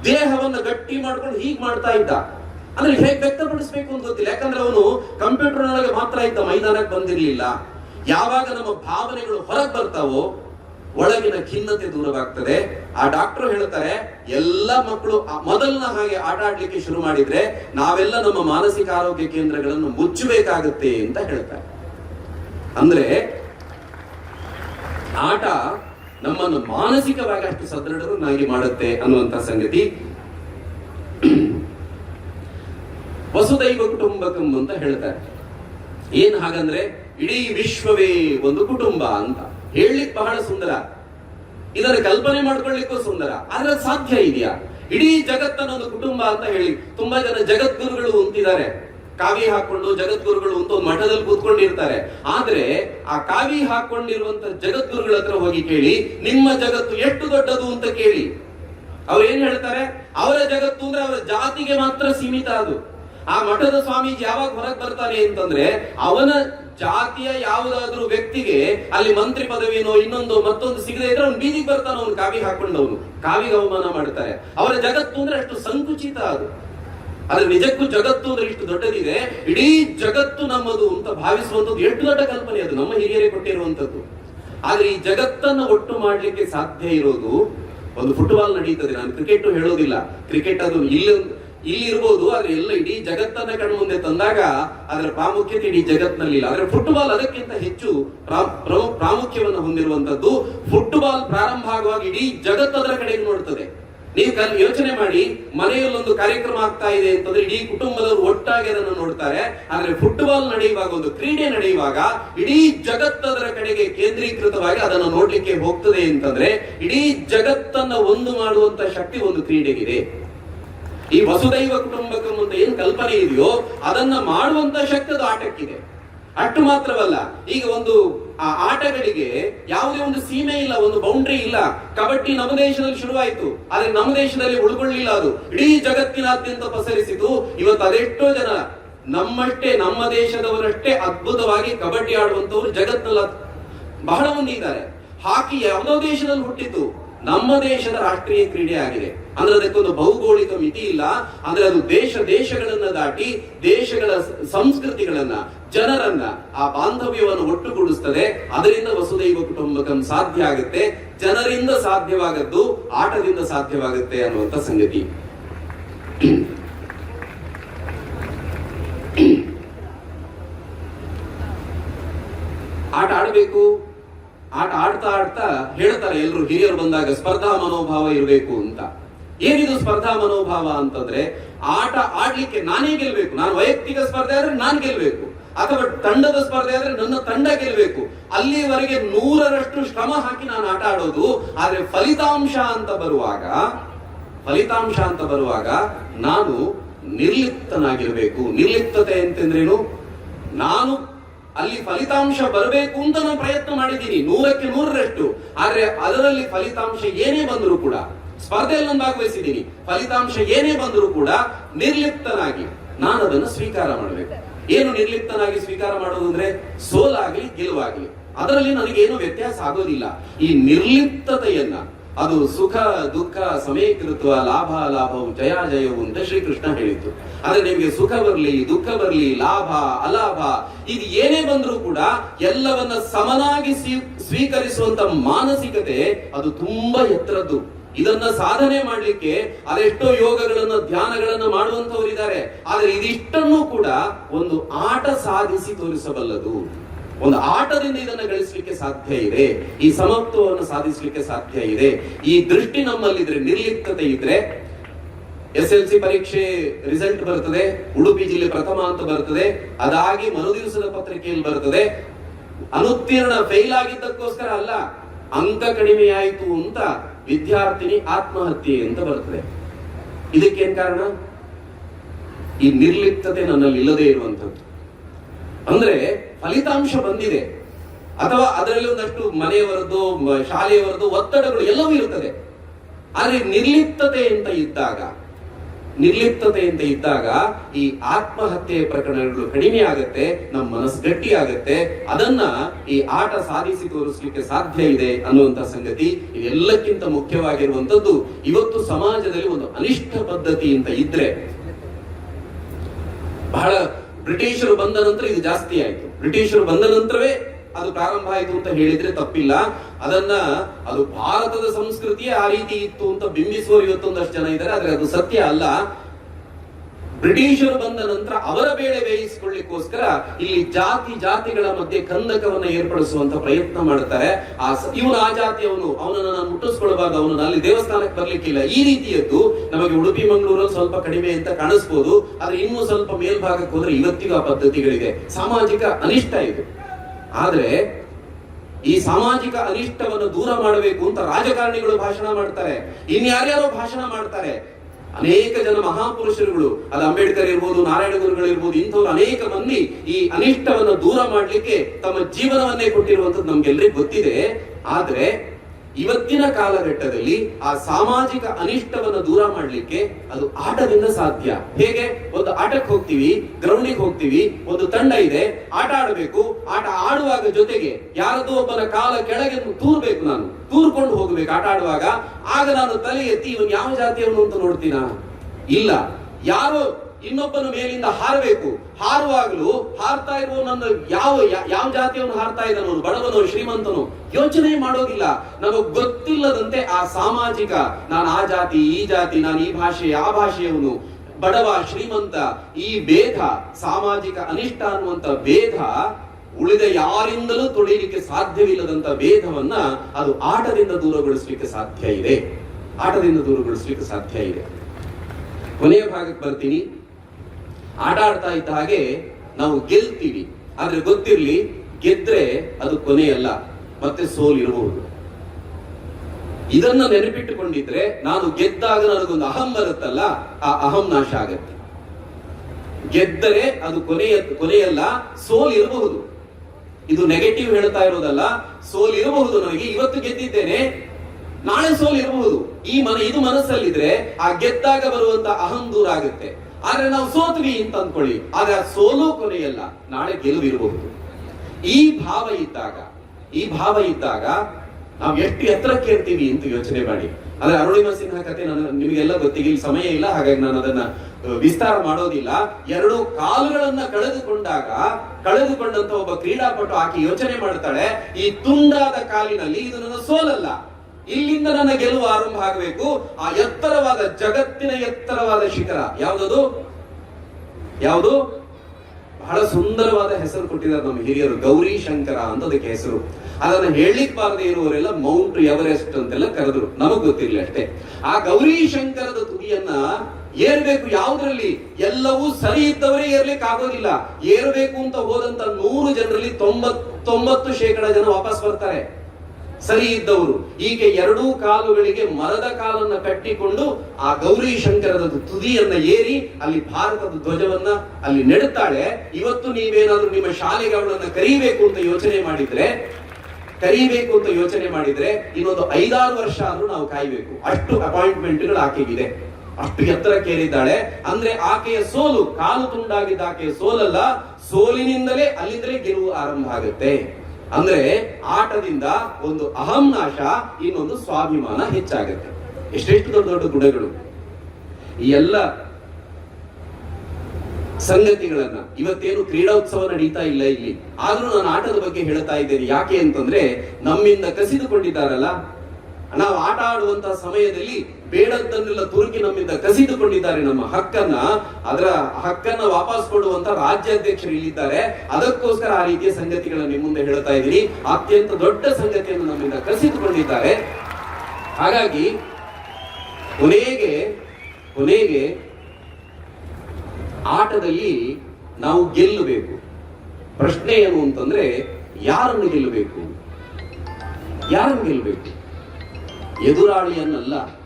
ದೇಹವನ್ನ ಗಟ್ಟಿ ಮಾಡ್ಕೊಂಡು ಹೀಗ್ ಮಾಡ್ತಾ ಇದ್ದ. ಅಂದ್ರೆ ಹೇಗೆ ವ್ಯಕ್ತಪಡಿಸ್ಬೇಕು ಅಂತ ಗೊತ್ತಿಲ್ಲ. ಯಾಕಂದ್ರೆ ಅವನು ಕಂಪ್ಯೂಟರ್ನೊಳಗೆ ಮಾತ್ರ ಇದ್ದ. ಮೈದಾನಕ್ಕೆ ಬಂದಿರಲಿಲ್ಲ. ಯಾವಾಗ ನಮ್ಮ ಭಾವನೆಗಳು ಹೊರಗೆ ಬರ್ತಾವೋ ಒಳಗಿನ ಖಿನ್ನತೆ ದೂರವಾಗ್ತದೆ. ಆ ಡಾಕ್ಟರ್ ಹೇಳ್ತಾರೆ, ಎಲ್ಲ ಮಕ್ಕಳು ಮೊದಲ್ನ ಹಾಗೆ ಆಟ ಆಡ್ಲಿಕ್ಕೆ ಶುರು ಮಾಡಿದ್ರೆ ನಾವೆಲ್ಲ ನಮ್ಮ ಮಾನಸಿಕ ಆರೋಗ್ಯ ಕೇಂದ್ರಗಳನ್ನು ಮುಚ್ಚಬೇಕಾಗುತ್ತೆ ಅಂತ ಹೇಳ್ತಾರೆ. ಅಂದ್ರೆ ಆಟ ನಮ್ಮನ್ನು ಮಾನಸಿಕವಾಗಿ ಅಷ್ಟು ಸದೃಢರನ್ನಾಗಿ ಮಾಡುತ್ತೆ ಅನ್ನುವಂತ ಸಂಗತಿ. ವಸುದೈವ ಕುಟುಂಬಕಂ ಅಂತ ಹೇಳ್ತಾರೆ. ಏನ್ ಹಾಗಂದ್ರೆ, ಇಡೀ ವಿಶ್ವವೇ ಒಂದು ಕುಟುಂಬ ಅಂತ. ಹೇಳಲಿಕ್ಕೆ ಬಹಳ ಸುಂದರ. ಇದರ ಕಲ್ಪನೆ ಮಾಡ್ಕೊಳ್ಳಿಕ್ಕೂ ಸುಂದರ. ಆದ್ರೆ ಸಾಧ್ಯ ಇದೆಯಾ? ಇಡೀ ಒಂದು ಕುಟುಂಬ ಅಂತ ಹೇಳಿ ತುಂಬಾ ಜನ ಜಗದ್ಗುರುಗಳು ಅಂತಿದ್ದಾರೆ. ಕಾವಿ ಹಾಕೊಂಡು ಜಗದ್ಗುರುಗಳು ಅಂತ ಒಂದು ಮಠದಲ್ಲಿ ಕೂತ್ಕೊಂಡಿರ್ತಾರೆ. ಆದ್ರೆ ಆ ಕಾವಿ ಹಾಕೊಂಡಿರುವಂತ ಜಗದ್ಗುರುಗಳ ಹತ್ರ ಹೋಗಿ ಕೇಳಿ, ನಿಮ್ಮ ಜಗತ್ತು ಎಷ್ಟು ದೊಡ್ಡದು ಅಂತ ಕೇಳಿ. ಅವ್ರು ಏನ್ ಹೇಳ್ತಾರೆ? ಅವರ ಜಗತ್ತು ಅಂದ್ರೆ ಅವರ ಜಾತಿಗೆ ಮಾತ್ರ ಸೀಮಿತ ಅದು. ಆ ಮಠದ ಸ್ವಾಮೀಜಿ ಯಾವಾಗ ಹೊರಗೆ ಬರ್ತಾನೆ ಅಂತಂದ್ರೆ ಅವನ ಜಾತಿಯ ಯಾವುದಾದ್ರೂ ವ್ಯಕ್ತಿಗೆ ಅಲ್ಲಿ ಮಂತ್ರಿ ಪದವಿನೋ ಇನ್ನೊಂದು ಮತ್ತೊಂದು ಸಿಗದೆ ಇದ್ರೆ ಅವ್ನು ಬೀದಿಗೆ ಬರ್ತಾನೆ, ಅವನು ಕಾವಿ ಹಾಕೊಂಡವನು ಕಾವಿಗೆ ಅವಮಾನ ಮಾಡ್ತಾರೆ. ಅವರ ಜಗತ್ತು ಅಂದ್ರೆ ಅಷ್ಟು ಸಂಕುಚಿತ ಅದು. ಆದ್ರೆ ನಿಜಕ್ಕೂ ಜಗತ್ತು ಅಂದ್ರೆ ಇಷ್ಟು ದೊಡ್ಡದಿದೆ, ಇಡೀ ಜಗತ್ತು ನಮ್ಮದು ಅಂತ ಭಾವಿಸುವಂತದ್ದು ಎಷ್ಟು ದೊಡ್ಡ ಕಲ್ಪನೆ ಅದು, ನಮ್ಮ ಹಿರಿಯರೇ ಕೊಟ್ಟಿರುವಂತದ್ದು ಆದ್ರೆ ಈ ಜಗತ್ತನ್ನ ಒಟ್ಟು ಮಾಡ್ಲಿಕ್ಕೆ ಸಾಧ್ಯ ಇರೋದು ಒಂದು ಫುಟ್ಬಾಲ್ ನಡೀತದೆ. ನಾನು ಕ್ರಿಕೆಟ್ ಹೇಳೋದಿಲ್ಲ. ಕ್ರಿಕೆಟ್ ಅದು ಇಲ್ಲಿ ಇಲ್ಲಿ ಇರ್ಬೋದು, ಆದ್ರೆ ಎಲ್ಲ ಇಡೀ ಜಗತ್ತನ್ನ ಕಣ್ಣು ಮುಂದೆ ತಂದಾಗ ಅದರ ಪ್ರಾಮುಖ್ಯತೆ ಇಡೀ ಜಗತ್ತಿನಲ್ಲಿ ಇಲ್ಲ. ಆದ್ರೆ ಫುಟ್ಬಾಲ್ ಅದಕ್ಕಿಂತ ಹೆಚ್ಚು ಪ್ರಾ- ಪ್ರಾಮುಖ್ಯವನ್ನು ಹೊಂದಿರುವಂತದ್ದು ಫುಟ್ಬಾಲ್ ಪ್ರಾರಂಭ ಆಗುವಾಗ ಇಡೀ ಜಗತ್ತದರ ಕಡೆಗೆ ನೋಡ್ತದೆ. ನೀವು ಕಲ್, ಯೋಚನೆ ಮಾಡಿ, ಮನೆಯಲ್ಲೊಂದು ಕಾರ್ಯಕ್ರಮ ಆಗ್ತಾ ಇದೆ ಅಂತಂದ್ರೆ ಇಡೀ ಕುಟುಂಬದವರು ಒಟ್ಟಾಗಿ ಅದನ್ನು ನೋಡ್ತಾರೆ. ಆದ್ರೆ ಫುಟ್ಬಾಲ್ ನಡೆಯುವಾಗ, ಒಂದು ಕ್ರೀಡೆ ನಡೆಯುವಾಗ ಇಡೀ ಜಗತ್ತದರ ಕಡೆಗೆ ಕೇಂದ್ರೀಕೃತವಾಗಿ ಅದನ್ನು ನೋಡ್ಲಿಕ್ಕೆ ಹೋಗ್ತದೆ ಅಂತಂದ್ರೆ ಇಡೀ ಜಗತ್ತನ್ನ ಒಂದು ಮಾಡುವಂತ ಶಕ್ತಿ ಒಂದು ಕ್ರೀಡೆಗಿದೆ. ಈ ವಸುದೈವ ಕುಟುಂಬಕಂ ಅಂತ ಏನ್ ಕಲ್ಪನೆ ಇದೆಯೋ ಅದನ್ನ ಮಾಡುವಂತ ಶಕ್ತಿ ಅದು ಆಟಕ್ಕಿದೆ. ಅಷ್ಟು ಮಾತ್ರವಲ್ಲ, ಈಗ ಒಂದು, ಆ ಆಟಗಳಿಗೆ ಯಾವುದೇ ಒಂದು ಸೀಮೆ ಇಲ್ಲ, ಒಂದು ಬೌಂಡ್ರಿ ಇಲ್ಲ. ಕಬಡ್ಡಿ ನಮ್ಮ ದೇಶದಲ್ಲಿ ಶುರುವಾಯಿತು, ಆದ್ರೆ ನಮ್ಮ ದೇಶದಲ್ಲಿ ಉಳ್ಕೊಳ್ಳಿಲ್ಲ ಅದು. ಇಡೀ ಜಗತ್ತಿನಾದ್ಯಂತ ಪಸರಿಸಿತು. ಇವತ್ತು ಅದೆಷ್ಟೋ ಜನ ನಮ್ಮಷ್ಟೇ, ನಮ್ಮ ದೇಶದವರಷ್ಟೇ ಅದ್ಭುತವಾಗಿ ಕಬಡ್ಡಿ ಆಡುವಂತವ್ರು ಜಗತ್ತಲ್ಲ ಬಹಳ ಮಂದಿ ಇದ್ದಾರೆ. ಹಾಕಿ ಯಾವುದೋ ದೇಶದಲ್ಲಿ ಹುಟ್ಟಿತು, ನಮ್ಮ ದೇಶದ ರಾಷ್ಟ್ರೀಯ ಕ್ರೀಡೆ ಆಗಿದೆ. ಅಂದ್ರೆ ಅದಕ್ಕೊಂದು ಭೌಗೋಳಿಕ ಮಿತಿ ಇಲ್ಲ. ಅಂದ್ರೆ ಅದು ದೇಶ, ದೇಶಗಳನ್ನ ದಾಟಿ ದೇಶಗಳ ಸಂಸ್ಕೃತಿಗಳನ್ನ, ಜನರನ್ನ ಆ ಬಾಂಧವ್ಯವನ್ನು ಒಟ್ಟುಗೂಡಿಸ್ತದೆ. ಅದರಿಂದ ವಸುದೈವ ಕುಟುಂಬಕಂ ಸಾಧ್ಯ ಆಗುತ್ತೆ. ಜನರಿಂದ ಸಾಧ್ಯವಾಗದ್ದು ಆಟದಿಂದ ಸಾಧ್ಯವಾಗುತ್ತೆ ಅನ್ನುವಂಥ ಸಂಗತಿ. ಆಟ ಆಡಬೇಕು. ಆಟ ಆಡ್ತಾ ಆಡ್ತಾ ಹೇಳ್ತಾರೆ ಎಲ್ಲರೂ ಹಿರಿಯರು ಬಂದಾಗ ಸ್ಪರ್ಧಾ ಮನೋಭಾವ ಇರಬೇಕು ಅಂತ. ಏನಿದು ಸ್ಪರ್ಧಾ ಮನೋಭಾವ ಅಂತಂದ್ರೆ ಆಟ ಆಡ್ಲಿಕ್ಕೆ ನಾನೇ ಗೆಲ್ಬೇಕು. ನಾನು ವೈಯಕ್ತಿಕ ಸ್ಪರ್ಧೆ ಆದ್ರೆ ನಾನ್ ಗೆಲ್ಬೇಕು. ಅಥವಾ ತಂಡದ ಸ್ಪರ್ಧೆ ಆದ್ರೆ ನನ್ನ ತಂಡ ಗೆಲ್ಬೇಕು. ಅಲ್ಲಿವರೆಗೆ ನೂರರಷ್ಟು ಶ್ರಮ ಹಾಕಿ ನಾನು ಆಟ ಆಡೋದು. ಆದ್ರೆ ಫಲಿತಾಂಶ ಅಂತ ಬರುವಾಗ, ಫಲಿತಾಂಶ ಅಂತ ಬರುವಾಗ ನಾನು ನಿರ್ಲಿಪ್ತನಾಗಿರ್ಬೇಕು. ನಿರ್ಲಿಪ್ತತೆ ಅಂತಂದ್ರೇನು ನಾನು ಅಲ್ಲಿ ಫಲಿತಾಂಶ ಬರಬೇಕು ಅಂತ ನಾನು ಪ್ರಯತ್ನ ಮಾಡಿದ್ದೀನಿ. ನೂರಕ್ಕೆ ನೂರರಷ್ಟು. ಆದ್ರೆ ಅದರಲ್ಲಿ ಫಲಿತಾಂಶ ಏನೇ ಬಂದರೂ ಕೂಡ ಸ್ಪರ್ಧೆಯಲ್ಲಿ ನಾನು ಭಾಗವಹಿಸಿದ್ದೀನಿ. ಫಲಿತಾಂಶ ಏನೇ ಬಂದರೂ ಕೂಡ ನಿರ್ಲಿಪ್ತನಾಗಿ ನಾನು ಅದನ್ನು ಸ್ವೀಕಾರ ಮಾಡಬೇಕು. ಏನು ನಿರ್ಲಿಪ್ತನಾಗಿ ಸ್ವೀಕಾರ ಮಾಡೋದು ಅಂದ್ರೆ ಸೋಲಾಗ್ಲಿ, ಗೆಲುವಾಗ್ಲಿ. ಅದರಲ್ಲಿ ನನಗೇನು ವ್ಯತ್ಯಾಸ ಆಗೋದಿಲ್ಲ. ಈ ನಿರ್ಲಿಪ್ತತೆಯನ್ನ, ಅದು ಸುಖ, ದುಃಖ ಸಮೀಕೃತ್ವ ಲಾಭ, ಲಾಭವು, ಜಯ, ಜಯವು ಅಂತ ಶ್ರೀಕೃಷ್ಣ ಹೇಳಿತ್ತು ಆದ್ರೆ ನಿಮಗೆ ಸುಖ ಬರಲಿ, ದುಃಖ ಬರಲಿ, ಲಾಭ, ಅಲಾಭ, ಇದು ಏನೇ ಬಂದರೂ ಕೂಡ ಎಲ್ಲವನ್ನ ಸಮನಾಗಿ ಸ್ವೀ- ಸ್ವೀಕರಿಸುವಂತ ಮಾನಸಿಕತೆ ಅದು ತುಂಬಾ ಎತ್ತರದ್ದು. ಇದನ್ನ ಸಾಧನೆ ಮಾಡಲಿಕ್ಕೆ ಅದೆಷ್ಟೋ ಯೋಗಗಳನ್ನ, ಧ್ಯಾನಗಳನ್ನ ಮಾಡುವಂತವ್ರು ಇದ್ದಾರೆ ಆದ್ರೆ ಇದಿಷ್ಟನ್ನು ಕೂಡ ಒಂದು ಆಟ ಸಾಧಿಸಿ ತೋರಿಸಬಲ್ಲದು. ಒಂದು ಆಟದಿಂದ ಇದನ್ನ ಗಳಿಸಲಿಕ್ಕೆ ಸಾಧ್ಯ ಇದೆ. ಈ ಸಮತ್ವವನ್ನು ಸಾಧಿಸಲಿಕ್ಕೆ ಸಾಧ್ಯ ಇದೆ. ಈ ದೃಷ್ಟಿ ನಮ್ಮಲ್ಲಿದ್ರೆ ನಿರ್ಲಿಪ್ತತೆ ಇದ್ರೆ ಎಸ್ ಎಲ್ ಸಿ ಪರೀಕ್ಷೆ ರಿಸಲ್ಟ್ ಬರ್ತದೆ, ಉಡುಪಿ ಜಿಲ್ಲೆ ಪ್ರಥಮ ಅಂತ ಬರ್ತದೆ, ಅದಾಗಿ ಮರುದಿವಸದ ಪತ್ರಿಕೆಯಲ್ಲಿ ಬರ್ತದೆ. ಅನುತ್ತೀರ್ಣ ಫೇಲ್ ಆಗಿದ್ದಕ್ಕೋಸ್ಕರ ಅಲ್ಲ, ಅಂಕ ಕಡಿಮೆ ಆಯಿತು ಅಂತ ವಿದ್ಯಾರ್ಥಿನಿ ಆತ್ಮಹತ್ಯೆ ಅಂತ ಬರ್ತದೆ. ಇದಕ್ಕೇನ್ ಕಾರಣ? ಈ ನಿರ್ಲಿಪ್ತತೆ ನನ್ನಲ್ಲಿ ಇಲ್ಲದೆ ಇರುವಂತದ್ದು ಅಂದ್ರೆ ಫಲಿತಾಂಶ ಬಂದಿದೆ. ಅಥವಾ ಅದರಲ್ಲಿ ಒಂದಷ್ಟು ಮನೆಯವರದ್ದು ಶಾಲೆಯವರದ್ದು ಒತ್ತಡಗಳು ಎಲ್ಲವೂ ಇರುತ್ತದೆ. ಆದ್ರೆ ನಿರ್ಲಿಪ್ತತೆ ಅಂತ ಇದ್ದಾಗ ನಿರ್ಲಿಪ್ತತೆ ಅಂತ ಇದ್ದಾಗ ಈ ಆತ್ಮಹತ್ಯೆ ಪ್ರಕರಣಗಳು ಕಡಿಮೆ ಆಗುತ್ತೆ, ನಮ್ಮ ಮನಸ್ಸು ಗಟ್ಟಿ ಆಗುತ್ತೆ. ಅದನ್ನ ಈ ಆಟ ಸಾಧಿಸಿ ತೋರಿಸ್ಲಿಕ್ಕೆ ಸಾಧ್ಯ ಇದೆ ಅನ್ನುವಂತ ಸಂಗತಿ ಇದೆಲ್ಲಕ್ಕಿಂತ ಮುಖ್ಯವಾಗಿರುವಂತದ್ದು ಇವತ್ತು ಸಮಾಜದಲ್ಲಿ ಒಂದು ಅನಿಷ್ಟ ಪದ್ಧತಿ ಅಂತ ಇದ್ರೆ, ಬಹಳ ಬ್ರಿಟಿಷರು ಬಂದ ನಂತರ ಇದು ಜಾಸ್ತಿ ಆಯಿತು. ಬ್ರಿಟಿಷರು ಬಂದ ನಂತರವೇ ಅದು ಪ್ರಾರಂಭ ಆಯಿತು ಅಂತ ಹೇಳಿದ್ರೆ ತಪ್ಪಿಲ್ಲ. ಅದನ್ನ ಅದು ಭಾರತದ ಸಂಸ್ಕೃತಿಯೇ ಆ ರೀತಿ ಇತ್ತು ಅಂತ ಬಿಂಬಿಸುವ ಇವತ್ತೊಂದಷ್ಟು ಜನ ಇದ್ದಾರೆ. ಆದ್ರೆ ಅದು ಸತ್ಯ ಅಲ್ಲ. ಬ್ರಿಟಿಷರು ಬಂದ ನಂತರ ಅವರ ಬೇಳೆ ಬೇಯಿಸಿಕೊಳ್ಳಿಕ್ಕೋಸ್ಕರ ಇಲ್ಲಿ ಜಾತಿ ಜಾತಿಗಳ ಮಧ್ಯೆ ಕಂದಕವನ್ನ ಏರ್ಪಡಿಸುವಂತ ಪ್ರಯತ್ನ ಮಾಡ್ತಾರೆ. ಆ ಇವನ ಇವನು ಆ ಜಾತಿಯವನು ಅವನನ್ನ ನಾನು ಮುಟ್ಟಿಸ್ಕೊಳ್ಬಾರ್ದು ಅವನು ಅಲ್ಲಿ ದೇವಸ್ಥಾನಕ್ಕೆ ಬರ್ಲಿಕ್ಕಿಲ್ಲ ಈ ರೀತಿಯದ್ದು ನಮಗೆ ಉಡುಪಿ, ಮಂಗಳೂರಲ್ಲಿ ಸ್ವಲ್ಪ ಕಡಿಮೆ ಅಂತ ಕಾಣಿಸ್ಬೋದು. ಆದ್ರೆ ಇನ್ನೂ ಸ್ವಲ್ಪ ಮೇಲ್ಭಾಗಕ್ಕೆ ಹೋದ್ರೆ ಇವತ್ತಿಗೂ ಆ ಪದ್ಧತಿಗಳಿದೆ. ಸಾಮಾಜಿಕ ಅನಿಷ್ಟ ಇದು. ಆದ್ರೆ ಈ ಸಾಮಾಜಿಕ ಅನಿಷ್ಟವನ್ನು ದೂರ ಮಾಡಬೇಕು ಅಂತ ರಾಜಕಾರಣಿಗಳು ಭಾಷಣ ಮಾಡ್ತಾರೆ. ಇನ್ಯಾರ್ಯಾರೋ ಭಾಷಣ ಮಾಡ್ತಾರೆ. ಅನೇಕ ಜನ ಮಹಾಪುರುಷರುಗಳು, ಅದು ಅಂಬೇಡ್ಕರ್ ಇರ್ಬೋದು, ನಾರಾಯಣ ಗುರುಗಳು ಇರ್ಬೋದು, ಇಂಥವ್ರು ಅನೇಕ ಮಂದಿ ಈ ಅನಿಷ್ಟವನ್ನು ದೂರ ಮಾಡಲಿಕ್ಕೆ ತಮ್ಮ ಜೀವನವನ್ನೇ ಕೊಟ್ಟಿರುವಂತದ್ದು ನಮ್ಗೆಲ್ಲರಿಗೂ ಗೊತ್ತಿದೆ. ಆದ್ರೆ ಇವತ್ತಿನ ಕಾಲಘಟ್ಟದಲ್ಲಿ ಆ ಸಾಮಾಜಿಕ ಅನಿಷ್ಟವನ್ನು ದೂರ ಮಾಡಲಿಕ್ಕೆ ಅದು ಆಟದಿಂದ ಸಾಧ್ಯ. ಹೇಗೆ? ಒಂದು ಆಟಕ್ಕೆ ಹೋಗ್ತೀವಿ, ಗ್ರೌಂಡಿಗೆ ಹೋಗ್ತೀವಿ, ಒಂದು ತಂಡ ಇದೆ, ಆಟ ಆಡಬೇಕು, ಆಟ ಆಡುವಾಗ ಜೊತೆಗೆ ಯಾರದೋ ಒಬ್ಬನ ಕಾಲ ಕೆಳಗೆ ತೂರ್ಬೇಕು ನಾನು. ತೂರ್ಕೊಂಡು ಹೋಗ್ಬೇಕು ಆಟ ಆಡುವಾಗ. ಆಗ ನಾನು ತಲೆ ಎತ್ತಿ ಇವನು ಯಾವ ಜಾತಿಯವನು ಅಂತ ನೋಡ್ತೀನಾ? ಇಲ್ಲ. ಯಾರೋ ಇನ್ನೊಬ್ಬನ ಮೇಲಿಂದ ಹಾರಬೇಕು. ಹಾರುವಾಗಲೂ ಹಾರ್ತಾ ಇರುವ ನನ್ನ ಯಾವ ಯಾವ ಜಾತಿಯವನು ಹಾರ್ತಾ ಇದ್ದಾನೋ ಬಡವನು ಶ್ರೀಮಂತನು, ಯೋಚನೆ ಮಾಡೋದಿಲ್ಲ. ನಮಗ್ ಗೊತ್ತಿಲ್ಲದಂತೆ ಆ ಸಾಮಾಜಿಕ, ನಾನು ಆ ಜಾತಿ, ಈ ಜಾತಿ, ನಾನು ಈ ಭಾಷೆ, ಆ ಭಾಷೆಯವನು, ಬಡವ, ಶ್ರೀಮಂತ, ಈ ಭೇದ, ಸಾಮಾಜಿಕ ಅನಿಷ್ಟ ಅನ್ನುವಂತ ಭೇದ, ಉಳಿದ ಯಾರಿಂದಲೂ ತೊಳಿಲಿಕ್ಕೆ ಸಾಧ್ಯವಿಲ್ಲದಂತ ಭೇದವನ್ನ ಅದು ಆಟದಿಂದ ದೂರಗೊಳಿಸಲಿಕ್ಕೆ ಸಾಧ್ಯ ಇದೆ. ಆಟದಿಂದ ದೂರಗೊಳಿಸಲಿಕ್ಕೆ ಸಾಧ್ಯ ಇದೆ. ಕೊನೆಯ ಭಾಗಕ್ಕೆ ಬರ್ತೀನಿ. ಆಟ ಆಡ್ತಾ ಇದ್ದ ಹಾಗೆ ನಾವು ಗೆಲ್ತೀವಿ. ಆದ್ರೆ ಗೊತ್ತಿರ್ಲಿ, ಗೆದ್ರೆ ಅದು ಕೊನೆಯಲ್ಲ. ಮತ್ತೆ ಸೋಲಿರಬಹುದು ಇದನ್ನ ನೆನಪಿಟ್ಟುಕೊಂಡಿದ್ರೆ ನಾನು ಗೆದ್ದಾಗ ನನಗೊಂದು ಅಹಂ ಬರುತ್ತಲ್ಲ, ಆ ಅಹಂ ನಾಶ ಆಗತ್ತೆ. ಗೆದ್ದರೆ ಅದು ಕೊನೆಯ, ಕೊನೆಯಲ್ಲ, ಸೋಲ್ ಇರಬಹುದು. ಇದು ನೆಗೆಟಿವ್ ಹೇಳ್ತಾ ಇರೋದಲ್ಲ, ಸೋಲ್ ಇರಬಹುದು ನನಗೆ. ಇವತ್ತು ಗೆದ್ದಿದ್ದೇನೆ, ನಾಳೆ ಸೋಲ್ ಇರಬಹುದು. ಈ ಮನ, ಇದು ಮನಸ್ಸಲ್ಲಿದ್ರೆ ಆ ಗೆದ್ದಾಗ ಬರುವಂತ ಅಹಂ ದೂರ ಆಗುತ್ತೆ. ಆದ್ರೆ ನಾವು ಸೋತ್ವಿ ಅಂತ ಅಂದ್ಕೊಳ್ಳಿ. ಆದ್ರೆ ಆ ಸೋಲು ಕೊನೆಯಲ್ಲ ನಾಳೆ ಗೆಲುವು ಇರಬಹುದು ಈ ಭಾವ ಇದ್ದಾಗ, ಈ ಭಾವ ಇದ್ದಾಗ ನಾವು ಎಷ್ಟು ಎತ್ತರಕ್ಕೆ ಇರ್ತೀವಿ ಅಂತ ಯೋಚನೆ ಮಾಡಿ. ಆದ್ರೆ ಅರುಣಿಮ ಸಿನ್ಹಾ ಕತೆ ನಾನು ನಿಮಗೆಲ್ಲ ಗೊತ್ತಿಗೆ, ಇಲ್ಲಿ ಸಮಯ ಇಲ್ಲ, ಹಾಗಾಗಿ ನಾನು ಅದನ್ನ ವಿಸ್ತಾರ ಮಾಡೋದಿಲ್ಲ. ಎರಡು ಕಾಲುಗಳನ್ನ ಕಳೆದುಕೊಂಡಾಗ, ಕಳೆದುಕೊಂಡಂತ ಒಬ್ಬ ಕ್ರೀಡಾಪಟು ಆಕೆ ಯೋಚನೆ ಮಾಡ್ತಾಳೆ, ಈ ತುಂಡಾದ ಕಾಲಿನಲ್ಲಿ ಇದು ನನ್ನ ಸೋಲಲ್ಲ. ಇಲ್ಲಿಂದ ನನ್ನ ಗೆಲುವು ಆರಂಭ ಆಗಬೇಕು. ಆ ಎತ್ತರವಾದ ಜಗತ್ತಿನ ಎತ್ತರವಾದ ಶಿಖರ. ಯಾವುದದು? ಯಾವುದು? ಬಹಳ ಸುಂದರವಾದ ಹೆಸರು ಕೊಟ್ಟಿದ್ದಾರೆ ನಮ್ಮ ಹಿರಿಯರು. ಗೌರಿ ಶಂಕರ ಅಂತ ಅದಕ್ಕೆ ಹೆಸರು. ಅದನ್ನ ಹೇಳಲಿಕ್ಕೆ ಬಾರದೆ ಇರುವವರೆಲ್ಲ ಮೌಂಟ್ ಎವರೆಸ್ಟ್ ಅಂತೆಲ್ಲ ಕರೆದ್ರು. ನಮಗ್ ಗೊತ್ತಿರ್ಲಿ ಅಷ್ಟೇ. ಆ ಗೌರಿ ಶಂಕರದ ತುದಿಯನ್ನ ಏರ್ಬೇಕು ಯಾವುದರಲ್ಲಿ? ಎಲ್ಲವೂ ಸರಿ ಇದ್ದವರೇ ಏರ್ಲಿಕ್ಕೆ ಆಗೋದಿಲ್ಲ. ಏರ್ಬೇಕು ಅಂತ ಹೋದಂತ ನೂರು ಜನರಲ್ಲಿ ತೊಂಬತ್ತೊಂಬತ್ತು ಶೇಕಡ ಜನ ವಾಪಸ್ ಬರ್ತಾರೆ. ಸರಿ ಇದ್ದವರು. ಹೀಗೆ ಎರಡೂ ಕಾಲುಗಳಿಗೆ ಮರದ ಕಾಲನ್ನ ಕಟ್ಟಿಕೊಂಡು ಆ ಗೌರಿ ಶಂಕರದ ತುದಿಯನ್ನ ಏರಿ ಅಲ್ಲಿ ಭಾರತದ ಧ್ವಜವನ್ನ ಅಲ್ಲಿ ನೆಡುತ್ತಾಳೆ. ಇವತ್ತು ನೀವೇನಾದ್ರೂ ನಿಮ್ಮ ಶಾಲೆಗೆ ಅವಳನ್ನ ಕರೀಬೇಕು ಅಂತ ಯೋಚನೆ ಮಾಡಿದ್ರೆ, ಕರೀಬೇಕು ಅಂತ ಯೋಚನೆ ಮಾಡಿದ್ರೆ ಇನ್ನೊಂದು ಐದಾರು ವರ್ಷ ಆದ್ರೂ ನಾವು ಕಾಯ್ಬೇಕು. ಅಷ್ಟು ಅಪಾಯಿಂಟ್ಮೆಂಟ್ಗಳು ಆಕೆಗಿದೆ. ಅಷ್ಟು ಎತ್ತರಕ್ಕೇರಿದ್ದಾಳೆ ಅಂದ್ರೆ ಆಕೆಯ ಸೋಲು, ಕಾಲು ತುಂಡಾಗಿದ್ದ ಆಕೆಯ ಸೋಲಲ್ಲ, ಸೋಲಿನಿಂದಲೇ ಅಲ್ಲಿಂದಲೇ ಗೆಲುವು ಆರಂಭ ಆಗುತ್ತೆ. ಅಂದ್ರೆ ಆಟದಿಂದ ಒಂದು ಅಹಂ ನಾಶ, ಇನ್ನೊಂದು ಸ್ವಾಭಿಮಾನ ಹೆಚ್ಚಾಗುತ್ತೆ. ಎಷ್ಟೆಷ್ಟು ದೊಡ್ಡ ದೊಡ್ಡ ಗುಣಗಳು. ಈ ಎಲ್ಲ ಸಂಗತಿಗಳನ್ನ ಇವತ್ತೇನು ಕ್ರೀಡೋತ್ಸವ ನಡೀತಾ ಇಲ್ಲ ಇಲ್ಲಿ. ಆದ್ರೂ ನಾನು ಆಟದ ಬಗ್ಗೆ ಹೇಳ್ತಾ ಇದ್ದೇನೆ. ಯಾಕೆ ಅಂತಂದ್ರೆ ನಮ್ಮಿಂದ ಕಸಿದುಕೊಂಡಿದ್ದಾರಲ್ಲ ನಾವು ಆಟ ಆಡುವಂತಹ ಸಮಯದಲ್ಲಿ ಬೇಡದ್ದನ್ನೆಲ್ಲ ತುರುಕಿ ನಮ್ಮಿಂದ ಕಸಿದುಕೊಂಡಿದ್ದಾರೆ ನಮ್ಮ ಹಕ್ಕನ್ನ. ಅದರ ಹಕ್ಕನ್ನ ವಾಪಸ್ ಕೊಡುವಂತ ರಾಜ್ಯಾಧ್ಯಕ್ಷರು ಇಲ್ಲಿದ್ದಾರೆ. ಅದಕ್ಕೋಸ್ಕರ ಆ ರೀತಿಯ ಸಂಗತಿಗಳನ್ನ ನಿಮ್ಮ ಮುಂದೆ ಹೇಳ್ತಾ ಇದ್ದೀನಿ. ಅತ್ಯಂತ ದೊಡ್ಡ ಸಂಗತಿಯನ್ನು ನಮ್ಮಿಂದ ಕಸಿದುಕೊಂಡಿದ್ದಾರೆ. ಹಾಗಾಗಿ ಕೊನೆಗೆ ಕೊನೆಗೆ ಆಟದಲ್ಲಿ ನಾವು ಗೆಲ್ಲಬೇಕು. ಪ್ರಶ್ನೆ ಏನು ಅಂತಂದ್ರೆ ಯಾರನ್ನು ಗೆಲ್ಲಬೇಕು? ಯಾರನ್ನು ಗೆಲ್ಲಬೇಕು? ಎದುರಾಳಿಯನ್ನಲ್ಲ.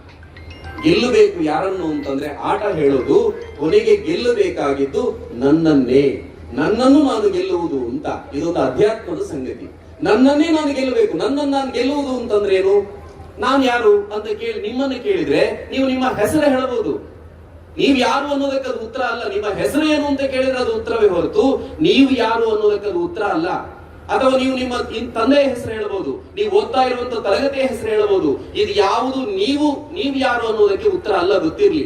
ಗೆಲ್ಲಬೇಕು ಯಾರನ್ನು ಅಂತಂದ್ರೆ ಆಟ ಹೇಳೋದು, ಕೊನೆಗೆ ಗೆಲ್ಲಬೇಕಾಗಿದ್ದು ನನ್ನನ್ನೇ. ನನ್ನನ್ನು ನಾನು ಗೆಲ್ಲುವುದು ಅಂತ. ಇದೊಂದು ಅಧ್ಯಾತ್ಮದ ಸಂಗತಿ. ನನ್ನನ್ನೇ ನಾನು ಗೆಲ್ಲಬೇಕು. ನನ್ನನ್ನು ನಾನು ಗೆಲ್ಲುವುದು ಅಂತಂದ್ರೆ ಏನು? ನಾನು ಯಾರು ಅಂತ ಕೇಳಿ, ನಿಮ್ಮನ್ನು ಕೇಳಿದ್ರೆ ನೀವು ನಿಮ್ಮ ಹೆಸರು ಹೇಳಬಹುದು. ನೀವು ಯಾರು ಅನ್ನೋದಕ್ಕೆ ಅದು ಉತ್ತರ ಅಲ್ಲ. ನಿಮ್ಮ ಹೆಸರು ಏನು ಅಂತ ಕೇಳಿದ್ರೆ ಅದು ಉತ್ತರವೇ ಹೊರತು, ನೀವು ಯಾರು ಅನ್ನೋದಕ್ಕೆ ಅದು ಉತ್ತರ ಅಲ್ಲ. ಅಥವಾ ನೀವು ನಿಮ್ಮ ತಂದೆಯ ಹೆಸರು ಹೇಳಬಹುದು, ನೀವು ಓದ್ತಾ ಇರುವಂತ ತರಗತಿಯ ಹೆಸರು ಹೇಳಬಹುದು, ಇದು ಯಾವುದು ನೀವು ನೀವು ಯಾರು ಅನ್ನೋದಕ್ಕೆ ಉತ್ತರ ಅಲ್ಲ, ಗೊತ್ತಿರ್ಲಿ.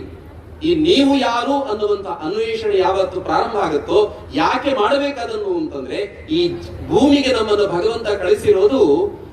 ಈ ನೀವು ಯಾರು ಅನ್ನುವಂತ ಅನ್ವೇಷಣೆ ಯಾವತ್ತು ಪ್ರಾರಂಭ ಆಗುತ್ತೋ, ಯಾಕೆ ಮಾಡಬೇಕಾದನ್ನು ಅಂತಂದ್ರೆ, ಈ ಭೂಮಿಗೆ ನಮ್ಮನ್ನು ಭಗವಂತ ಕಳಿಸಿರೋದು,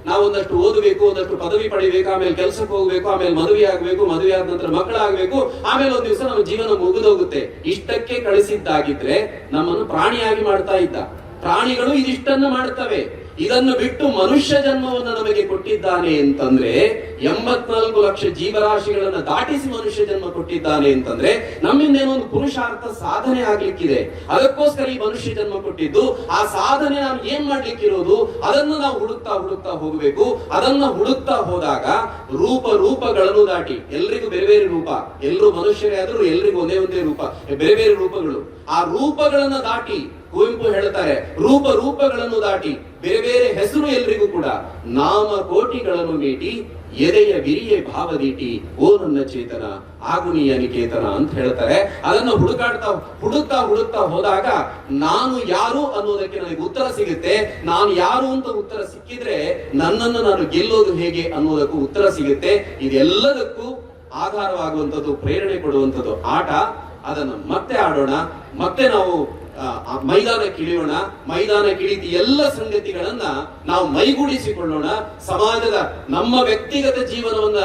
ನಾವು ಒಂದಷ್ಟು ಓದಬೇಕು, ಒಂದಷ್ಟು ಪದವಿ ಪಡಿಬೇಕು, ಆಮೇಲೆ ಕೆಲಸಕ್ಕೆ ಹೋಗ್ಬೇಕು, ಆಮೇಲೆ ಮದುವೆ ಆಗ್ಬೇಕು, ಮದುವೆ ಆದ ನಂತರ ಮಕ್ಕಳಾಗ್ಬೇಕು, ಆಮೇಲೆ ಒಂದ್ ದಿವಸ ನಮ್ಮ ಜೀವನ ಮುಗಿದೋಗುತ್ತೆ. ಇಷ್ಟಕ್ಕೆ ಕಳಿಸಿದ್ದಾಗಿದ್ರೆ ನಮ್ಮನ್ನು ಪ್ರಾಣಿಯಾಗಿ ಮಾಡ್ತಾ ಇದ್ದ. ಪ್ರಾಣಿಗಳು ಇದಿಷ್ಟನ್ನು ಮಾಡುತ್ತವೆ. ಇದನ್ನು ಬಿಟ್ಟು ಮನುಷ್ಯ ಜನ್ಮವನ್ನು ನಮಗೆ ಕೊಟ್ಟಿದ್ದಾನೆ ಅಂತಂದ್ರೆ ಎಂಬತ್ನಾಲ್ಕು ಲಕ್ಷ ಜೀವರಾಶಿಗಳನ್ನ ದಾಟಿಸಿ ಮನುಷ್ಯ ಜನ್ಮ ಕೊಟ್ಟಿದ್ದಾನೆ ಅಂತಂದ್ರೆ ನಮ್ಮಿಂದ ಏನೊಂದು ಪುರುಷಾರ್ಥ ಸಾಧನೆ ಆಗ್ಲಿಕ್ಕಿದೆ. ಅದಕ್ಕೋಸ್ಕರ ಈ ಮನುಷ್ಯ ಜನ್ಮ ಕೊಟ್ಟಿದ್ದು, ಆ ಸಾಧನೆ ನಾವು ಏನ್ ಮಾಡ್ಲಿಕ್ಕಿರೋದು? ಅದನ್ನು ನಾವು ಹುಡುಕ್ತಾ ಹುಡುಕ್ತಾ ಹೋಗಬೇಕು. ಅದನ್ನ ಹುಡುಕ್ತಾ ಹೋದಾಗ ರೂಪ ರೂಪಗಳನ್ನು ದಾಟಿ, ಎಲ್ರಿಗೂ ಬೇರೆ ಬೇರೆ ರೂಪ. ಎಲ್ಲರೂ ಮನುಷ್ಯರೇ ಆದರೂ ಎಲ್ರಿಗೂ ಒಂದೇ ಒಂದೇ ರೂಪ. ಬೇರೆ ಬೇರೆ ರೂಪಗಳು. ಆ ರೂಪಗಳನ್ನ ದಾಟಿ, ಕುವೆಂಪು ಹೇಳ್ತಾರೆ, ರೂಪ ರೂಪಗಳನ್ನು ದಾಟಿ. ಬೇರೆ ಬೇರೆ ಹೆಸರು ಎಲ್ರಿಗೂ ಕೂಡ ನಾಮ ಕೋಟಿಗಳನ್ನು ಮೀಟಿ, ಎದೆಯ ವಿರಿಯ ಭಾವದೀಟಿ ಓ ನನ್ನ ಚೇತನ ಆಗುನಿಯ ನಿಕೇತನ ಅಂತ ಹೇಳ್ತಾರೆ. ಅದನ್ನು ಹುಡುಕಾಡ್ತಾ, ಹುಡುಕ್ತಾ ಹುಡುಕ್ತಾ ಹೋದಾಗ ನಾನು ಯಾರು ಅನ್ನೋದಕ್ಕೆ ನನಗೆ ಉತ್ತರ ಸಿಗುತ್ತೆ. ನಾನು ಯಾರು ಅಂತ ಉತ್ತರ ಸಿಕ್ಕಿದ್ರೆ ನನ್ನನ್ನು ನಾನು ಗೆಲ್ಲೋದು ಹೇಗೆ ಅನ್ನೋದಕ್ಕೂ ಉತ್ತರ ಸಿಗುತ್ತೆ. ಇದೆಲ್ಲದಕ್ಕೂ ಆಧಾರವಾಗುವಂಥದ್ದು, ಪ್ರೇರಣೆ ಕೊಡುವಂಥದ್ದು ಆಟ. ಅದನ್ನು ಮತ್ತೆ ಆಡೋಣ. ಮತ್ತೆ ನಾವು ಆ, ಕಿಳಿಯೋಣ ಮೈದಾನ ಕಿಳಿತಿ ಎಲ್ಲ ಸಂಗತಿಗಳನ್ನ ನಾವು ಮೈಗೂಡಿಸಿಕೊಳ್ಳೋಣ. ಸಮಾಜದ ನಮ್ಮ ವ್ಯಕ್ತಿಗತ ಜೀವನವನ್ನ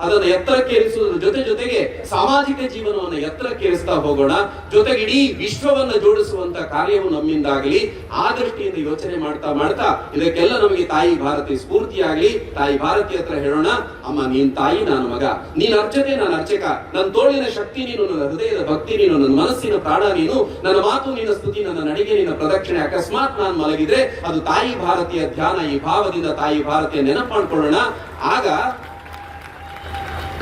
ಅದನ್ನ ಎತ್ತರಕ್ಕೇರಿಸುವುದರ ಜೊತೆ ಜೊತೆಗೆ ಸಾಮಾಜಿಕ ಜೀವನವನ್ನು ಎತ್ತರಕ್ಕೇರಿಸ್ತಾ ಹೋಗೋಣ. ಜೊತೆಗೆ ಇಡೀ ವಿಶ್ವವನ್ನ ಜೋಡಿಸುವಂತ ಕಾರ್ಯವು ನಮ್ಮಿಂದಾಗಲಿ, ಆ ದೃಷ್ಟಿಯಿಂದ ಯೋಚನೆ ಮಾಡ್ತಾ ಮಾಡ್ತಾ ಇದಕ್ಕೆಲ್ಲ ನಮಗೆ ತಾಯಿ ಭಾರತಿ ಸ್ಫೂರ್ತಿಯಾಗಲಿ. ತಾಯಿ ಭಾರತಿ ಹತ್ರ ಹೇಳೋಣ, ಅಮ್ಮ, ನೀನ್ ತಾಯಿ, ನಾನು ಮಗ. ನೀನ್ ಅರ್ಚತೆ ನಾನು ಅರ್ಚಕ. ನನ್ನ ತೋಳಿನ ಶಕ್ತಿ ನೀನು, ನನ್ನ ಹೃದಯದ ಭಕ್ತಿ ನೀನು, ನನ್ನ ಮನಸ್ಸಿನ ಪ್ರಾಣ ನೀನು. ನನ್ನ ಮಾತು, ನಿನ್ನ ಸ್ತುತಿ, ನನ್ನ ನಡಿಗೆ, ನಿನ್ನ ಪ್ರದಕ್ಷಿಣೆ ಅಕಸ್ಮಾತ್ ನಾನು ಮಲಗಿದ್ರೆ ಅದು ತಾಯಿ ಭಾರತೀಯ ಧ್ಯಾನ. ಈ ಭಾವದಿಂದ ತಾಯಿ ಭಾರತೀಯ ನೆನಪು ಮಾಡ್ಕೊಳ್ಳೋಣ ಆಗ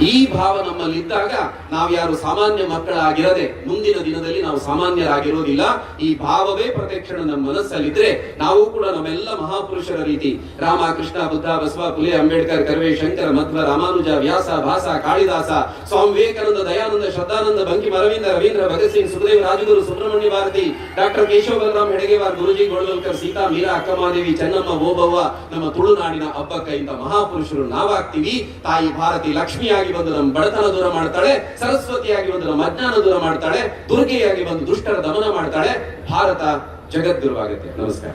ಈ ಭಾವ ನಮ್ಮಲ್ಲಿದ್ದಾಗ ನಾವು ಯಾರು ಸಾಮಾನ್ಯ ಮಕ್ಕಳಾಗಿರದೆ ಮುಂದಿನ ದಿನದಲ್ಲಿ ನಾವು ಸಾಮಾನ್ಯರಾಗಿರೋದಿಲ್ಲ. ಈ ಭಾವವೇ ಪ್ರತ್ಯಕ್ಷಣ ನಮ್ಮ ಮನಸ್ಸಲ್ಲಿದ್ರೆ ನಾವು ಕೂಡ ನಮ್ಮೆಲ್ಲ ಮಹಾಪುರುಷರ ರೀತಿ. ರಾಮ ಕೃಷ್ಣ ಬುದ್ಧ, ಬಸವ, ಪುಲೆ, ಅಂಬೇಡ್ಕರ್, ಕರ್ವೆ, ಶಂಕರ, ಮಧ್ವ, ರಾಮಾನುಜ, ವ್ಯಾಸ, ಭಾಸ, ಕಾಳಿದಾಸ, ಸ್ವಾಮಿ ವಿವೇಕಾನಂದ, ದಯಾನಂದ, ಶ್ರದ್ಧಾನಂದ, ಬಂಕಿ, ಮರವಿಂದ, ರವೀಂದ್ರ, ಭಗತ್ ಸಿಂಗ್, ಸುಖದೇವ್, ರಾಜಗುರು, ಸುಬ್ರಹ್ಮಣ್ಯ ಭಾರತಿ, ಡಾಕ್ಟರ್ ಕೇಶವ ಬಲರಾಮ್ ಹೆಡಗೇವಾರ್, ಗುರುಜಿ ಗೋಳ್ವಲ್ಕರ್ ಸೀತಾ, ಮೀರಾ ಅಕ್ಕಮಾದೇವಿ ಚೆನ್ನಮ್ಮ ಓಬವ್ವ ನಮ್ಮ ತುಳುನಾಡಿನ ಹಬ್ಬಕ್ಕ ಇಂಥ ಮಹಾಪುರುಷರು ನಾವಾಗ್ತೀವಿ. ತಾಯಿ ಭಾರತಿ ಲಕ್ಷ್ಮಿಯಾಗಿ ಬಂದು ನಮ್ಮ ಬಡತನ ದೂರ ಮಾಡ್ತಾಳೆ, ಸರಸ್ವತಿಯಾಗಿ ಬಂದು ನಮ್ಮ ಅಜ್ಞಾನ ದೂರ ಮಾಡ್ತಾಳೆ, ದುರ್ಗೆಯಾಗಿ ಬಂದು ದುಷ್ಟರ ದಮನ ಮಾಡ್ತಾಳೆ, ಭಾರತ ಜಗದ್ಗುರುವಾಗುತ್ತೆ. ನಮಸ್ಕಾರ.